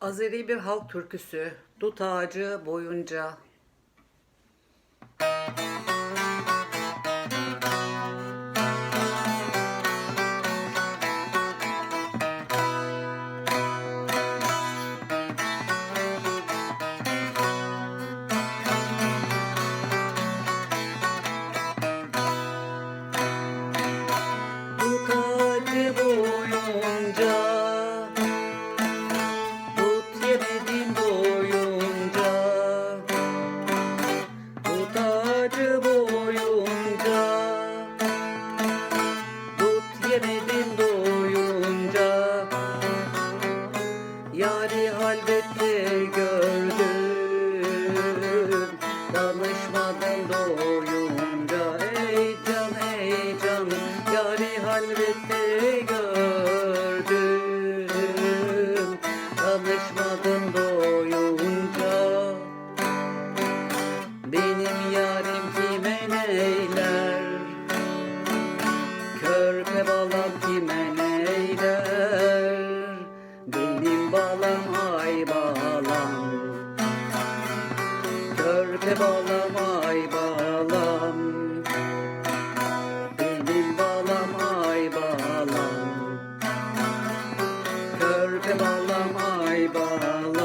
Azeri bir halk türküsü. Dut ağacı boyunca. Dut Yari halvette gördüm. Danışmadım doyunca Ey can ey can. Yari halvette gördüm. Danışmadım doyunca Benim yarim kime neyler? Körpe balam kime neyler Körpe balam ay balam Benim balam ay balam Körpe balam ay balam